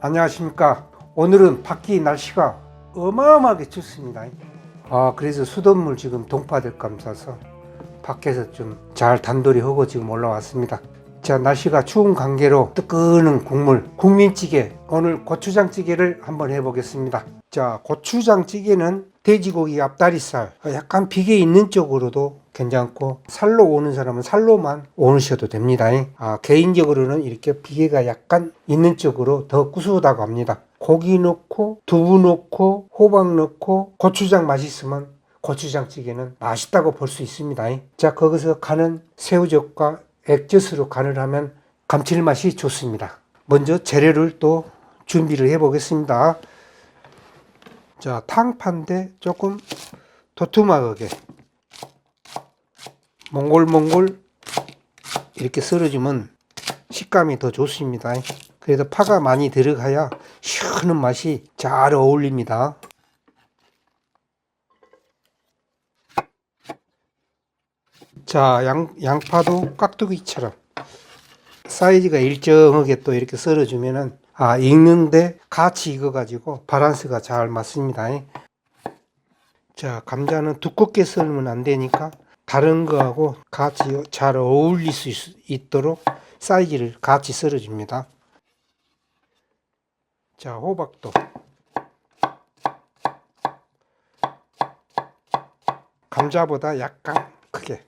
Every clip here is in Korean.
안녕하십니까. 오늘은 밖이 날씨가 어마어마하게 춥습니다. 아, 그래서 수돗물 지금 동파될 감 싸서 밖에서 좀 잘 단돌이 하고 지금 올라왔습니다. 자, 날씨가 추운 관계로 뜨끈한 국물, 국민찌개, 오늘 고추장찌개를 한번 해보겠습니다. 자, 고추장찌개는 돼지고기 앞다리살, 약간 비계 있는 쪽으로도 괜찮고, 살로 오는 사람은 살로만 오르셔도 됩니다. 아, 개인적으로는 이렇게 비계가 약간 있는 쪽으로 더 구수하다고 합니다. 고기 넣고, 두부 넣고, 호박 넣고, 고추장 맛있으면 고추장찌개는 맛있다고 볼 수 있습니다. 자, 거기서 간은 새우젓과 액젓으로 간을 하면 감칠맛이 좋습니다. 먼저 재료를 또 준비를 해 보겠습니다. 자, 탕판데 조금 도톰하게 몽골몽골 이렇게 썰어주면 식감이 더 좋습니다. 그래도 파가 많이 들어가야 시원한 맛이 잘 어울립니다. 자, 양, 양파도 깍두기처럼 사이즈가 일정하게 또 이렇게 썰어주면은 아, 익는데 같이 익어가지고 바란스가 잘 맞습니다. 자, 감자는 두껍게 썰면 안 되니까 다른 거하고 같이 잘 어울릴 수 있, 있도록 사이즈를 같이 썰어줍니다. 자, 호박도 감자보다 약간 크게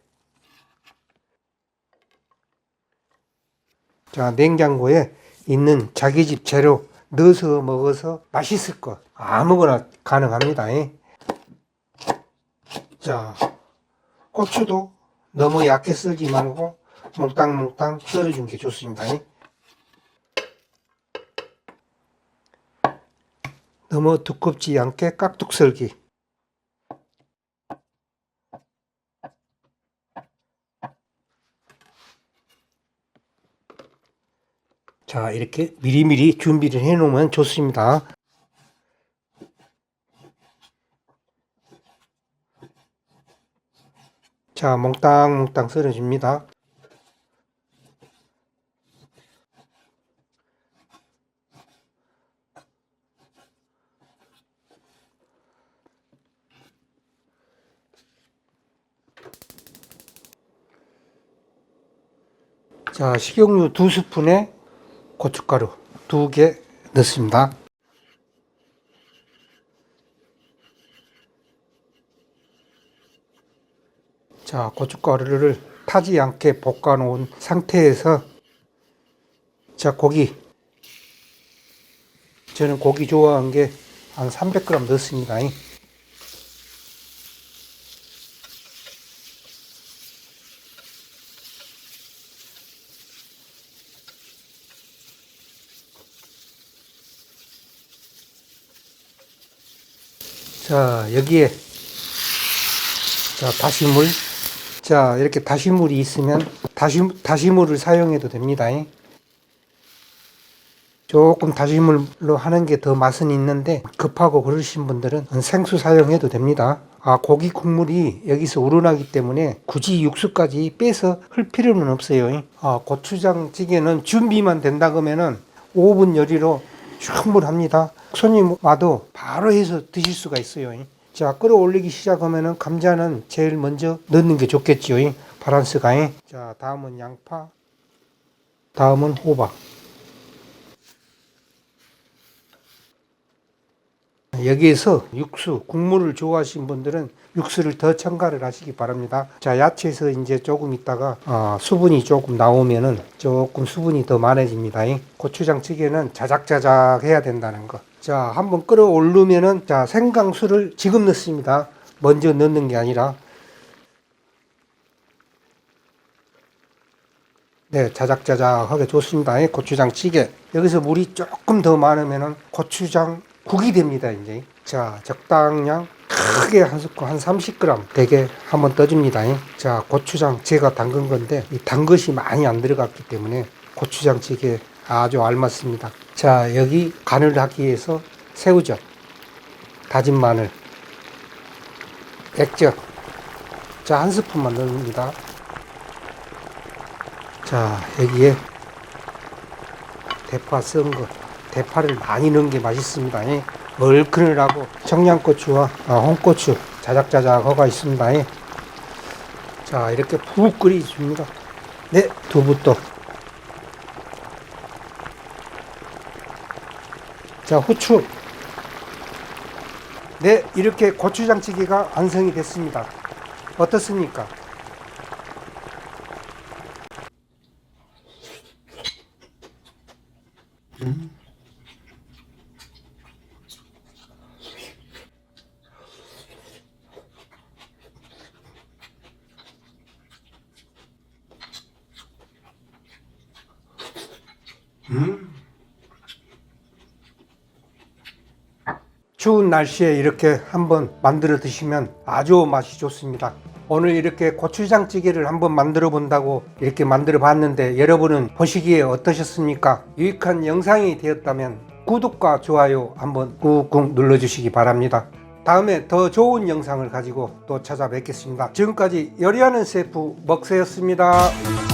자, 냉장고에 있는 자기 집 재료 넣어서 먹어서 맛있을 것 아무거나 가능합니다. 예. 자, 고추도 너무 얇게 썰지 말고 몽땅몽땅 썰어준 게 좋습니다. 예. 너무 두껍지 않게 깍둑 썰기. 자, 이렇게 미리미리 준비를 해 놓으면 좋습니다. 자, 몽땅몽땅 썰어줍니다. 자, 식용유 두 스푼에 고춧가루 두 개 넣습니다. 자, 고춧가루를 타지 않게 볶아 놓은 상태에서 자, 고기 저는 고기 좋아하는 게 한 300g 넣습니다. 자, 여기에 자, 다시물. 자, 이렇게 다시물이 있으면 다시 다시물을 사용해도 됩니다. 조금 다시물로 하는 게 더 맛은 있는데 급하고 그러신 분들은 생수 사용해도 됩니다. 아, 고기 국물이 여기서 우러나기 때문에 굳이 육수까지 빼서 흘 필요는 없어요. 아, 고추장 찌개는 준비만 된다 그러면은 5분 요리로 충분합니다. 손님 와도 바로 해서 드실 수가 있어요. 자, 끌어올리기 시작하면은 감자는 제일 먼저 넣는 게 좋겠지요. 바란스가. 자, 다음은 양파. 다음은 호박. 여기에서 육수, 국물을 좋아하시는 분들은 육수를 더 첨가를 하시기 바랍니다. 자, 야채에서 이제 조금 있다가 어, 수분이 조금 나오면은 조금 수분이 더 많아집니다. 고추장 찌개는 자작자작 해야 된다는 거. 자, 한번 끓어오르면은 자, 생강수를 지금 넣습니다. 먼저 넣는 게 아니라 네, 자작자작하게 좋습니다. 고추장 찌개. 여기서 물이 조금 더 많으면은 고추장 국이 됩니다, 이제. 자, 적당량 크게 한 스푼 한 30g 되게 한번 떠줍니다. 자, 고추장 제가 담근 건데 이단 것이 많이 안 들어갔기 때문에 고추장 찌개 아주 알맞습니다. 자, 여기 간을 하기 위해서 새우젓, 다진 마늘, 액젓. 자, 한 스푼만 넣습니다. 자, 여기에 대파 썬 거. 대파를 많이 넣은 게 맛있습니다. 예. 얼큰을하고 청양고추와 아, 홍고추 자작자작 허가 있습니다. 예. 자 이렇게 푹 끓여줍니다. 네 두부도 자 후추 네 이렇게 고추장찌개가 완성이 됐습니다. 어떻습니까? 추운 날씨에 이렇게 한번 만들어 드시면 아주 맛이 좋습니다. 오늘 이렇게 고추장찌개를 한번 만들어 본다고 이렇게 만들어 봤는데 여러분은 보시기에 어떠셨습니까? 유익한 영상이 되었다면 구독과 좋아요 한번 꾹꾹 눌러 주시기 바랍니다. 다음에 더 좋은 영상을 가지고 또 찾아뵙겠습니다. 지금까지 요리하는 셰프 먹새였습니다.